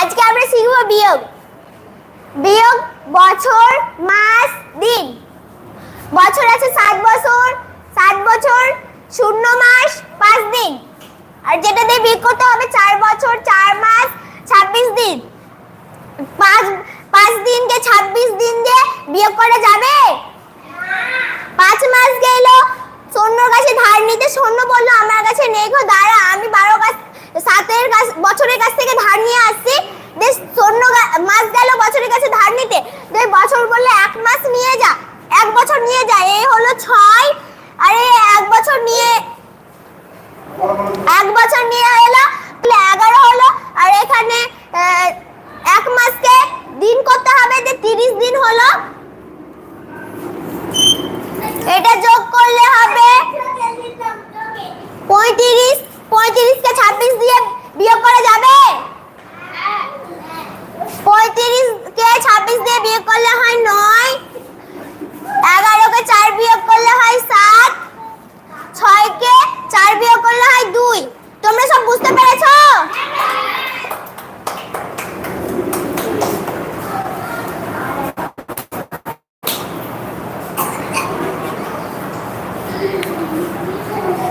আজকে আমরা শিখব বিয়োগ। বিয়োগ বছর, মাস, দিন। বছর আছে সাত বছর সাত বছর, শূন্য মাস, পাঁচ দিন। আর যেটা দিয়ে বিয়োগ করতে হবে, চার বছর, চার মাস, ছাব্বিশ দিন। পাঁচ পাঁচ দিনকে ছাব্বিশ দিন দিয়ে বিয়োগ করা যাবে? পাঁচ মাস গেল শূন্য কাছে ধার নিতে শূন্য বলল, আমার কাছে নেই গো, দাঁড়া, আমি বারো কাছে বছর নিয়ে এলো, তাহলে এগারো হলো। আর এখানে এক মাসকে দিন করতে হবে যে তিরিশ দিন হলো। এটা যোগ করলে হবে পঁয়ত্রিশ পঁয়ত্রিশকে ছাব্বিশ দিয়ে বিয়োগ করা যাবে? usted perezó. Thank.